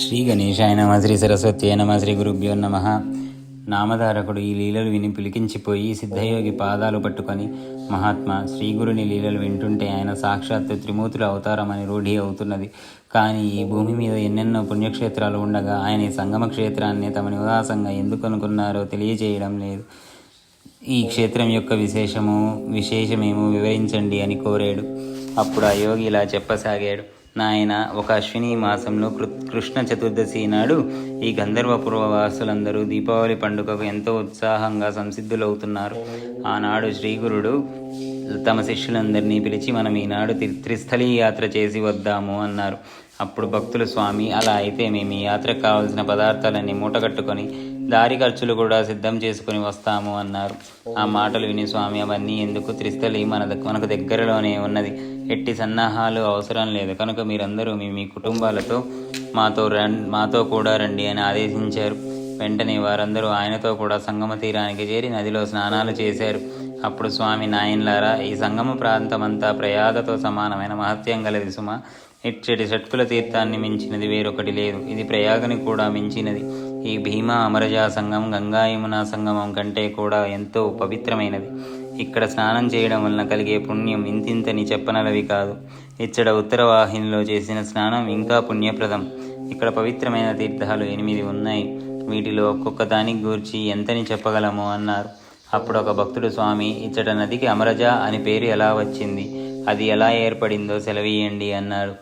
శ్రీ గణేశాయ నమ శ్రీ సరస్వతి నమ శ్రీ గురుభ్యో నమ. నామధారకుడు ఈ లీలలు విని పిలికించిపోయి సిద్ధయోగి పాదాలు పట్టుకొని మహాత్మా శ్రీగురుని లీలలు వింటుంటే ఆయన సాక్షాత్తు త్రిమూర్తుల అవతారమని రూఢి అవుతున్నది. కానీ ఈ భూమి మీద ఎన్నెన్నో పుణ్యక్షేత్రాలు ఉండగా ఆయన ఈ సంగమ క్షేత్రాన్ని తమ నివాసంగా ఎందుకు అనుకున్నారో తెలియజేయడం లేదు. ఈ క్షేత్రం యొక్క విశేషము విశేషమేమో వివరించండి అని కోరాడు. అప్పుడు ఆ యోగి ఇలా చెప్పసాగాడు. నాయన ఒక అశ్విని మాసంలో కృ కృష్ణ చతుర్దశి నాడు ఈ గంధర్వపుర వాసులందరూ దీపావళి పండుగకు ఎంతో ఉత్సాహంగా సంసిద్ధులవుతున్నారు. ఆనాడు శ్రీగురుడు తమ శిష్యులందరినీ పిలిచి మనం ఈనాడు త్రి త్రిస్థలి యాత్ర చేసి వద్దాము అన్నారు. అప్పుడు భక్తులు స్వామి అలా అయితే మేము ఈ యాత్రకు కావలసిన పదార్థాలన్నీ మూటగట్టుకొని దారి ఖర్చులు కూడా సిద్ధం చేసుకుని వస్తాము అన్నారు. ఆ మాటలు విని స్వామి అవన్నీ ఎందుకు త్రిస్థలి? మన మనకు దగ్గరలోనే ఉన్నది. ఎట్టి సన్నాహాలు అవసరం లేదు. కనుక మీరందరూ మీ మీ కుటుంబాలతో మాతో రం మాతో కూడా రండి అని ఆదేశించారు. వెంటనే వారందరూ ఆయనతో కూడా సంగమ తీరానికి చేరి నదిలో స్నానాలు చేశారు. అప్పుడు స్వామి నాయన్లారా ఈ సంగమ ప్రాంతమంతా ప్రయాదతో సమానమైన మహత్యం గలది సుమ. ఇచ్చటి షట్కుల తీర్థాన్ని మించినది వేరొకటి లేదు. ఇది ప్రయాగని కూడా మించినది. ఈ భీమా అమరజా సంఘం గంగా యమునా సంగమం కంటే కూడా ఎంతో పవిత్రమైనది. ఇక్కడ స్నానం చేయడం వలన కలిగే పుణ్యం ఇంతింతని చెప్పనలవి కాదు. ఇచ్చడ ఉత్తర వాహినిలో చేసిన స్నానం ఇంకా పుణ్యప్రదం. ఇక్కడ పవిత్రమైన తీర్థాలు ఎనిమిది ఉన్నాయి. వీటిలో ఒక్కొక్క దానికి గూర్చి ఎంతని చెప్పగలము అన్నారు. అప్పుడు ఒక భక్తుడు స్వామి ఇచ్చట నదికి అమరజ అని పేరు ఎలా వచ్చింది? అది ఎలా ఏర్పడిందో సెలవీయండి అన్నారు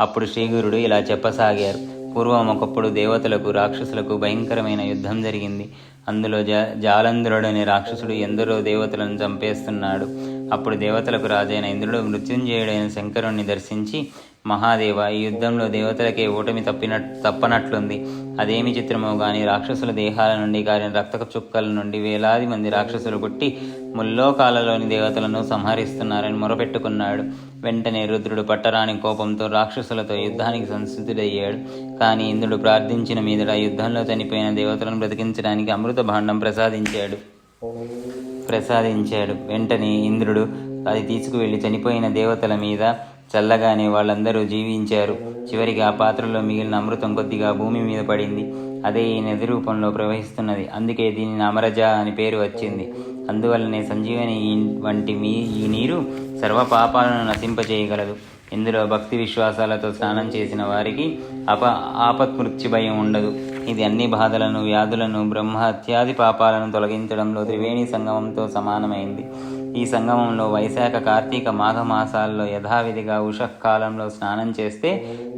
అప్పుడు శ్రీగురుడు ఇలా చెప్పసాగారు. పూర్వం ఒకప్పుడు దేవతలకు రాక్షసులకు భయంకరమైన యుద్ధం జరిగింది. అందులో జ జాలంధ్రుడు రాక్షసుడు ఎందరో దేవతలను చంపేస్తున్నాడు. అప్పుడు దేవతలకు రాజైన ఇంద్రుడు మృత్యుంజయుడైన శంకరుణ్ణి దర్శించి మహాదేవ ఈ యుద్ధంలో దేవతలకే ఓటమి తప్పిన తప్పనట్లుంది. అదేమి చిత్రమో గాని రాక్షసుల దేహాల నుండి కారిన రక్త చుక్కల నుండి వేలాది మంది రాక్షసులు కొట్టి ముల్లోకాలలోని దేవతలను సంహరిస్తున్నారని మొరపెట్టుకున్నాడు. వెంటనే రుద్రుడు పట్టరాని కోపంతో రాక్షసులతో యుద్ధానికి సంసిద్ధుడయ్యాడు. కానీ ఇంద్రుడు ప్రార్థించిన మీదట యుద్ధంలో చనిపోయిన దేవతలను బ్రతికించడానికి అమృత భాండం ప్రసాదించాడు. ప్రసాదించాడు. వెంటనే ఇంద్రుడు అది తీసుకువెళ్ళి చనిపోయిన దేవతల మీద చల్లగానే వాళ్ళందరూ జీవించారు. చివరికి ఆ పాత్రలో మిగిలిన అమృతం కొద్దిగా భూమి మీద పడింది. అదే ఈ నది రూపంలో ప్రవహిస్తున్నది. అందుకే దీనిని అమరజ అని పేరు వచ్చింది. అందువల్లనే సంజీవని వంటి మీ ఈ నీరు సర్వ పాపాలను నశింపజేయగలదు. ఇందులో భక్తి విశ్వాసాలతో స్నానం చేసిన వారికి అప ఆపత్మృత్యు భయం ఉండదు. ఇది అన్ని బాధలను వ్యాధులను బ్రహ్మ హత్యాది పాపాలను తొలగించడంలో త్రివేణి సంగమంతో సమానమైంది. ఈ సంగమంలో వైశాఖ కార్తీక మాఘమాసాల్లో యథావిధిగా ఉషకాలంలో స్నానం చేస్తే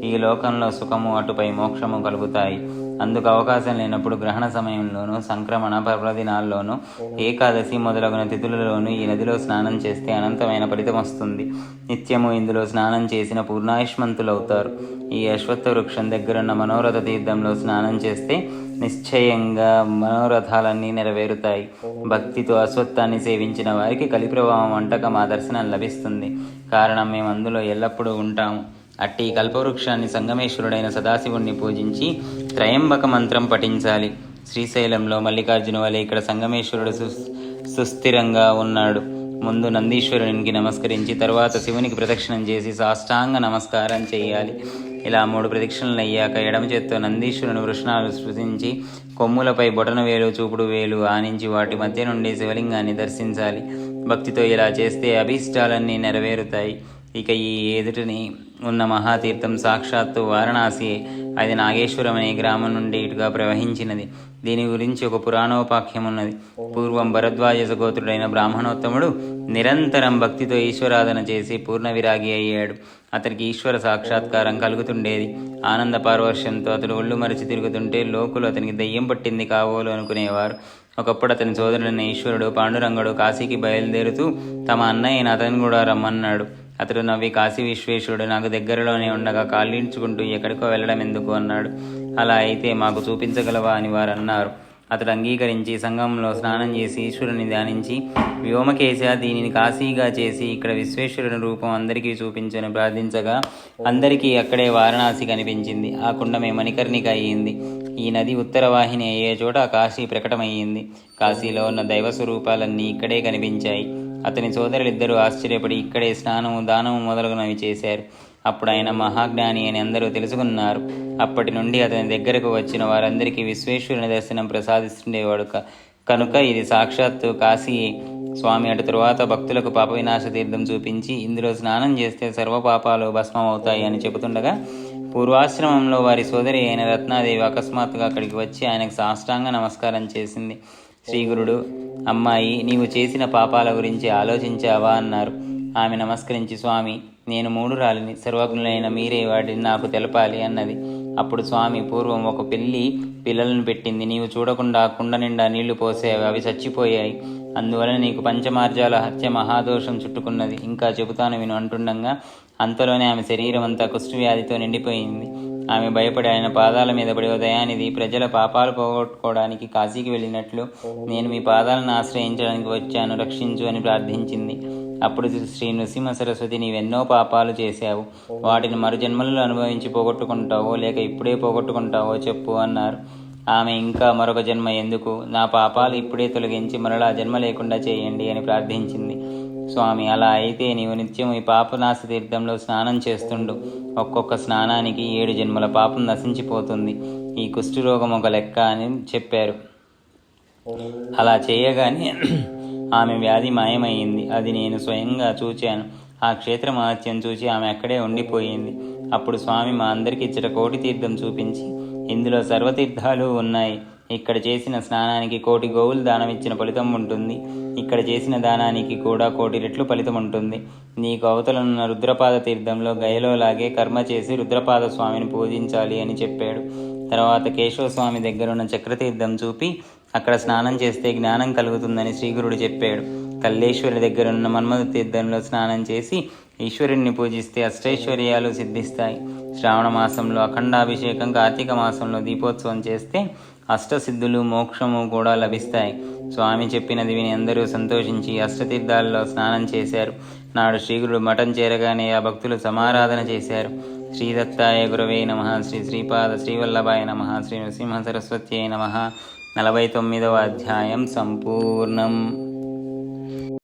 ఈ లోకంలో సుఖము అటుపై మోక్షము కలుగుతాయి. అందుకు అవకాశం లేనప్పుడు గ్రహణ సమయంలోనూ సంక్రమణ పర్వదినాల్లోనూ ఏకాదశి మొదలగున తిథులలోనూ ఈ నదిలో స్నానం చేస్తే అనంతమైన ఫలితం వస్తుంది. నిత్యము ఇందులో స్నానం చేసిన పూర్ణాయుష్మంతులవుతారు. ఈ అశ్వత్థ వృక్షం దగ్గరున్న మనోరథ తీర్థంలో స్నానం చేస్తే నిశ్చయంగా మనోరథాలన్నీ నెరవేరుతాయి. భక్తితో అశ్వత్థాన్ని సేవించిన వారికి కలిప్రభావం వంటక మా దర్శనం లభిస్తుంది. కారణం మేము అందులో ఎల్లప్పుడూ ఉంటాము. అట్టి కల్పవృక్షాన్ని సంగమేశ్వరుడైన సదాశివుణ్ణి పూజించి త్రయంబక మంత్రం పఠించాలి. శ్రీశైలంలో మల్లికార్జున వలె ఇక్కడ సంగమేశ్వరుడు సుస్థిరంగా ఉన్నాడు. ముందు నందీశ్వరునికి నమస్కరించి తర్వాత శివునికి ప్రదక్షిణం చేసి సాష్టాంగ నమస్కారం చేయాలి. ఇలా మూడు ప్రదక్షిణలు అయ్యాక ఎడమ చేత్తో నందీశ్వరుని వృషణాలు స్పృశించి కొమ్ములపై బొటన వేలు చూపుడు వేలు ఆనించి వాటి మధ్య నుండి శివలింగాన్ని దర్శించాలి. భక్తితో ఇలా చేస్తే అభీష్టాలన్నీ నెరవేరుతాయి. ఇక ఈ ఎదుటిని ఉన్న మహాతీర్థం సాక్షాత్తు వారణాసి అది నాగేశ్వరం అనే గ్రామం నుండి ఇటుగా ప్రవహించినది. దీని గురించి ఒక పురాణోపాఖ్యం ఉన్నది. పూర్వం భరద్వాజ గోత్రుడైన బ్రాహ్మణోత్తముడు నిరంతరం భక్తితో ఈశ్వరాధన చేసి పూర్ణ విరాగి అయ్యాడు. అతనికి ఈశ్వర సాక్షాత్కారం కలుగుతుండేది. ఆనంద పార్వర్షంతో అతడు ఒళ్ళు మరిచి తిరుగుతుంటే లోకులు అతనికి దయ్యం పట్టింది కావోలు అనుకునేవారు. ఒకప్పుడు అతని సోదరుడైన ఈశ్వరుడు పాండురంగడు కాశీకి బయలుదేరుతూ తమ అన్నయ్యని అతను కూడా రమ్మన్నాడు. అతడు నవ్వి కాశీ విశ్వేశ్వరుడు నాకు దగ్గరలోనే ఉండగా కాళ్ళీడ్చుకుంటూ ఎక్కడికో వెళ్ళడం ఎందుకు అన్నాడు. అలా అయితే మాకు చూపించగలవా అని వారు అన్నారు. అతడు అంగీకరించి సంఘంలో స్నానం చేసి ఈశ్వరుని ధ్యానించి వ్యోమకేశ దీనిని కాశీగా చేసి ఇక్కడ విశ్వేశ్వరుని రూపం అందరికీ చూపించని ప్రార్థించగా అందరికీ అక్కడే వారణాసి కనిపించింది. ఆ కుండమే మణికర్ణిక అయ్యింది ఈ నది ఉత్తర వాహిని అయ్యే చోట కాశీ ప్రకటమయ్యింది. కాశీలో ఉన్న దైవ స్వరూపాలన్నీ ఇక్కడే కనిపించాయి. అతని సోదరులిద్దరూ ఆశ్చర్యపడి ఇక్కడే స్నానము దానము మొదలగునవి చేశారు. అప్పుడు ఆయన మహాజ్ఞాని అని అందరూ తెలుసుకున్నారు. అప్పటి నుండి అతని దగ్గరకు వచ్చిన వారందరికీ విశ్వేశ్వరుని దర్శనం ప్రసాదిస్తుండేవాడు కనుక ఇది సాక్షాత్తు కాశీ స్వామి అటు తరువాత భక్తులకు పాప వినాశ తీర్థం చూపించి ఇందులో స్నానం చేస్తే సర్వ పాపాలు భస్మం అని చెబుతుండగా పూర్వాశ్రమంలో వారి సోదరి అయిన రత్నాదేవి అకస్మాత్తుగా అక్కడికి వచ్చి ఆయనకు సాష్టాంగ నమస్కారం చేసింది. శ్రీగురుడు అమ్మాయి నీవు చేసిన పాపాల గురించి ఆలోచించావా? అన్నారు. ఆమె నమస్కరించి స్వామి నేను మూడు రాలిని సర్వజ్ఞులైన మీరే వాటిని నాకు తెలపాలి అన్నది. అప్పుడు స్వామి పూర్వం ఒక పెళ్ళి పిల్లలను పెట్టింది నీవు చూడకుండా కుండ నిండా నీళ్ళు పోసేవి అవి చచ్చిపోయాయి. అందువలన నీకు పంచమార్జాల హత్య మహాదోషం చుట్టుకున్నది. ఇంకా చెబుతాను విను అంటుండగా అంతలోనే ఆమె శరీరం అంతా కుష్ఠవ్యాధితో నిండిపోయింది. ఆమె భయపడి ఆయన పాదాల మీద పడి ఉదయానిది ప్రజల పాపాలు పోగొట్టుకోవడానికి కాశీకి వెళ్ళినట్లు నేను మీ పాదాలను ఆశ్రయించడానికి వచ్చాను రక్షించు అని ప్రార్థించింది. అప్పుడు శ్రీ నృసింహ సరస్వతి నీవెన్నో పాపాలు చేశావు. వాటిని మరుజన్మలలో అనుభవించి పోగొట్టుకుంటావో లేక ఇప్పుడే పోగొట్టుకుంటావో చెప్పు అన్నారు. ఆమె ఇంకా మరొక జన్మ ఎందుకు? నా పాపాలు ఇప్పుడే తొలగించి మరలా జన్మ లేకుండా చేయండి అని ప్రార్థించింది. స్వామి అలా అయితే నీవు నిత్యం ఈ పాపనాశ తీర్థంలో స్నానం చేస్తుండు. ఒక్కొక్క స్నానానికి ఏడు జన్మల పాపం నశించిపోతుంది. ఈ కుష్ఠరోగం ఒక లెక్క అని చెప్పారు. అలా చేయగానే ఆమె వ్యాధి మాయమైంది. అది నేను స్వయంగా చూచాను. ఆ క్షేత్ర మహత్యం చూసి ఆమె అక్కడే ఉండిపోయింది. అప్పుడు స్వామి మా అందరికి ఇచ్చిన కోటి తీర్థం చూపించి ఇందులో సర్వతీర్థాలు ఉన్నాయి. ఇక్కడ చేసిన స్నానానికి కోటి గోవులు దానం ఇచ్చిన ఫలితం ఉంటుంది. ఇక్కడ చేసిన దానానికి కూడా కోటి రెట్లు ఫలితం ఉంటుంది. నీకు అవతలనున్న రుద్రపాద తీర్థంలో గయలోలాగే కర్మ చేసి రుద్రపాద స్వామిని పూజించాలి అని చెప్పాడు. తర్వాత కేశవ స్వామి దగ్గర ఉన్న చక్రతీర్థం చూపి అక్కడ స్నానం చేస్తే జ్ఞానం కలుగుతుందని శ్రీగురుడు చెప్పాడు. కల్లేశ్వరి దగ్గర ఉన్న మన్మథ తీర్థంలో స్నానం చేసి ఈశ్వరుణ్ణి పూజిస్తే అష్టైశ్వర్యాలు సిద్ధిస్తాయి. శ్రావణ మాసంలో అఖండాభిషేకం కార్తీక మాసంలో దీపోత్సవం చేస్తే అష్టసిద్ధులు మోక్షము కూడా లభిస్తాయి. స్వామి చెప్పినది విని అందరూ సంతోషించి అష్టతీర్థాల్లో స్నానం చేశారు. నాడు శ్రీగురుడు మఠం చేరగానే ఆ భక్తులు సమారాధన చేశారు. శ్రీదత్తాయ గురవే నమ. శ్రీ శ్రీపాద శ్రీవల్లభాయ నమ. శ్రీ నృసింహ సరస్వత్యై నమ. నలభై తొమ్మిదవ అధ్యాయం సంపూర్ణం.